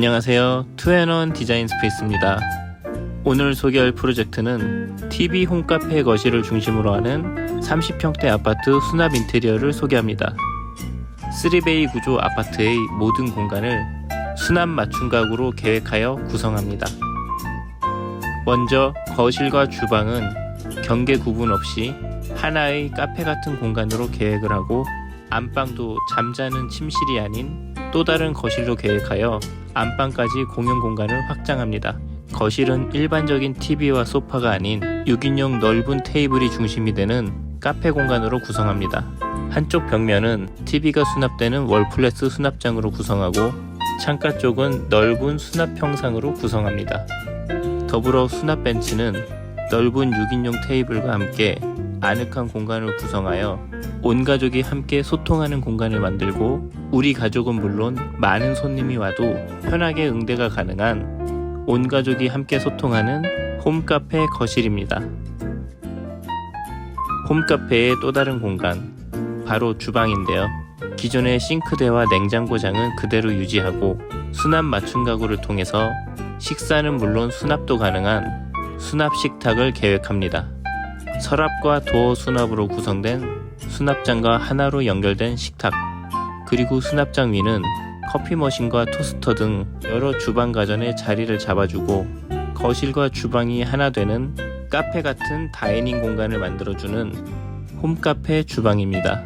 안녕하세요. 투앤원 디자인 스페이스입니다. 오늘 소개할 프로젝트는 TV 홈카페 거실을 중심으로 하는 30평대 아파트 수납 인테리어를 소개합니다. 3베이 구조 아파트의 모든 공간을 수납 맞춤 가구로 계획하여 구성합니다. 먼저 거실과 주방은 경계 구분 없이 하나의 카페 같은 공간으로 계획을 하고 안방도 잠자는 침실이 아닌 또 다른 거실로 계획하여 안방까지 공용 공간을 확장합니다. 거실은 일반적인 TV와 소파가 아닌 6인용 넓은 테이블이 중심이 되는 카페 공간으로 구성합니다. 한쪽 벽면은 TV가 수납되는 월플렉스 수납장으로 구성하고 창가 쪽은 넓은 수납 평상으로 구성합니다. 더불어 수납 벤치는 넓은 6인용 테이블과 함께 아늑한 공간을 구성하여 온 가족이 함께 소통하는 공간을 만들고 우리 가족은 물론 많은 손님이 와도 편하게 응대가 가능한 온 가족이 함께 소통하는 홈카페 거실입니다. 홈카페의 또 다른 공간, 바로 주방인데요. 기존의 싱크대와 냉장고장은 그대로 유지하고 수납 맞춤 가구를 통해서 식사는 물론 수납도 가능한 수납 식탁을 계획합니다. 서랍과 도어 수납으로 구성된 수납장과 하나로 연결된 식탁, 그리고 수납장 위는 커피 머신과 토스터 등 여러 주방 가전의 자리를 잡아주고 거실과 주방이 하나 되는 카페 같은 다이닝 공간을 만들어주는 홈카페 주방입니다.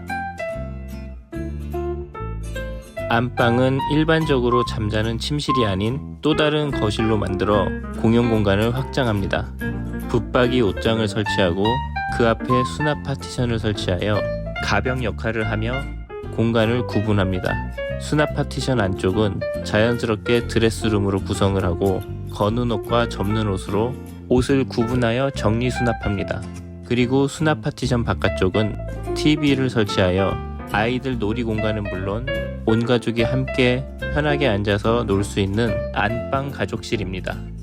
안방은 일반적으로 잠자는 침실이 아닌 또 다른 거실로 만들어 공용 공간을 확장합니다. 붙박이 옷장을 설치하고 그 앞에 수납 파티션을 설치하여 가병 역할을 하며 공간을 구분합니다. 수납 파티션 안쪽은 자연스럽게 드레스룸으로 구성을 하고 거는 옷과 접는 옷으로 옷을 구분하여 정리 수납합니다. 그리고 수납 파티션 바깥쪽은 TV를 설치하여 아이들 놀이 공간은 물론 온 가족이 함께 편하게 앉아서 놀 수 있는 안방 가족실입니다.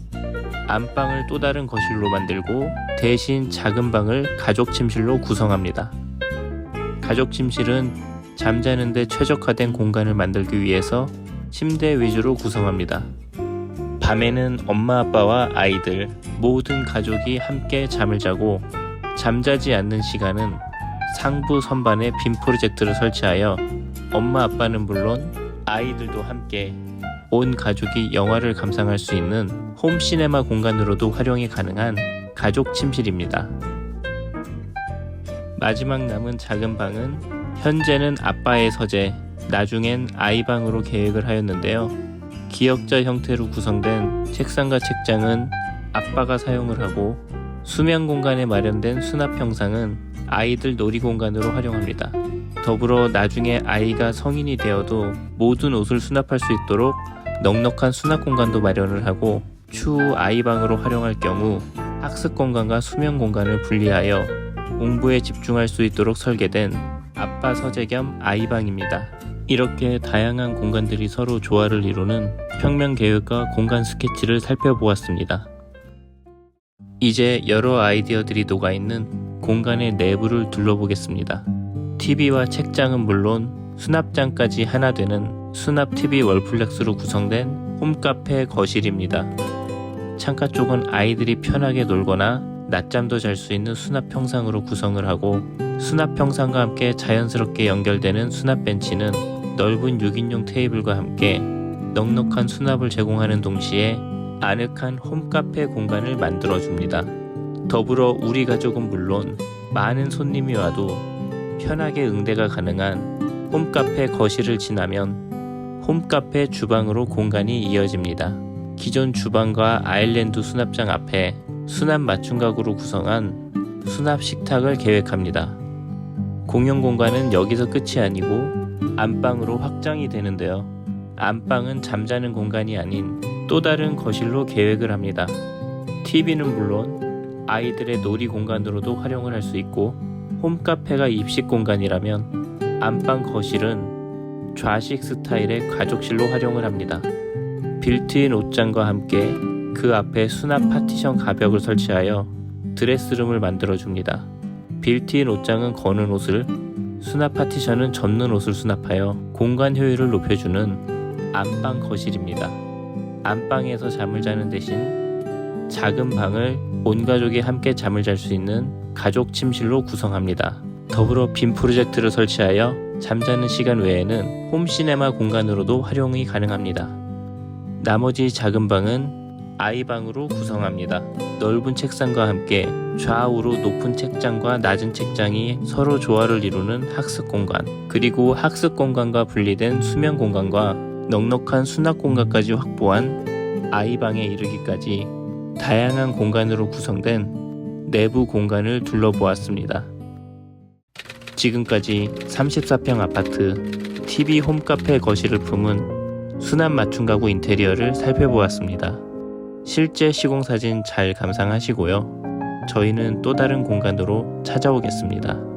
안방을 또 다른 거실로 만들고 대신 작은 방을 가족 침실로 구성합니다. 가족 침실은 잠자는데 최적화된 공간을 만들기 위해서 침대 위주로 구성합니다. 밤에는 엄마 아빠와 아이들 모든 가족이 함께 잠을 자고 잠자지 않는 시간은 상부 선반에 빔 프로젝트를 설치하여 엄마 아빠는 물론 아이들도 함께 온 가족이 영화를 감상할 수 있는 홈시네마 공간으로도 활용이 가능한 가족 침실입니다. 마지막 남은 작은 방은 현재는 아빠의 서재, 나중엔 아이 방으로 계획을 하였는데요. 기역자 형태로 구성된 책상과 책장은 아빠가 사용을 하고 수면 공간에 마련된 수납 형상은 아이들 놀이 공간으로 활용합니다. 더불어 나중에 아이가 성인이 되어도 모든 옷을 수납할 수 있도록 넉넉한 수납 공간도 마련을 하고 추후 아이방으로 활용할 경우 학습 공간과 수면 공간을 분리하여 공부에 집중할 수 있도록 설계된 아빠 서재 겸 아이방입니다. 이렇게 다양한 공간들이 서로 조화를 이루는 평면 계획과 공간 스케치를 살펴보았습니다. 이제 여러 아이디어들이 녹아있는 공간의 내부를 둘러보겠습니다. TV와 책장은 물론 수납장까지 하나 되는 수납 TV 월플렉스로 구성된 홈카페 거실입니다. 창가 쪽은 아이들이 편하게 놀거나 낮잠도 잘 수 있는 수납 평상으로 구성을 하고 수납 평상과 함께 자연스럽게 연결되는 수납 벤치는 넓은 6인용 테이블과 함께 넉넉한 수납을 제공하는 동시에 아늑한 홈카페 공간을 만들어줍니다. 더불어 우리 가족은 물론 많은 손님이 와도 편하게 응대가 가능한 홈카페 거실을 지나면 홈카페 주방으로 공간이 이어집니다. 기존 주방과 아일랜드 수납장 앞에 수납 맞춤각으로 구성한 수납 식탁을 계획합니다. 공용 공간은 여기서 끝이 아니고 안방으로 확장이 되는데요. 안방은 잠자는 공간이 아닌 또 다른 거실로 계획을 합니다. TV는 물론 아이들의 놀이 공간으로도 활용을 할 수 있고 홈카페가 입식 공간이라면 안방 거실은 좌식 스타일의 가족실로 활용을 합니다. 빌트인 옷장과 함께 그 앞에 수납 파티션 가벽을 설치하여 드레스룸을 만들어 줍니다. 빌트인 옷장은 거는 옷을, 수납 파티션은 접는 옷을 수납하여 공간 효율을 높여주는 안방 거실입니다. 안방에서 잠을 자는 대신 작은 방을 온 가족이 함께 잠을 잘 수 있는 가족 침실로 구성합니다. 더불어 빔 프로젝트를 설치하여 잠자는 시간 외에는 홈시네마 공간으로도 활용이 가능합니다. 나머지 작은 방은 아이방으로 구성합니다. 넓은 책상과 함께 좌우로 높은 책장과 낮은 책장이 서로 조화를 이루는 학습 공간, 그리고 학습 공간과 분리된 수면 공간과 넉넉한 수납 공간까지 확보한 아이방에 이르기까지 다양한 공간으로 구성된 내부 공간을 둘러보았습니다. 지금까지 34평 아파트 TV 홈카페 거실을 품은 수납 맞춤 가구 인테리어를 살펴보았습니다. 실제 시공 사진 잘 감상하시고요. 저희는 또 다른 공간으로 찾아오겠습니다.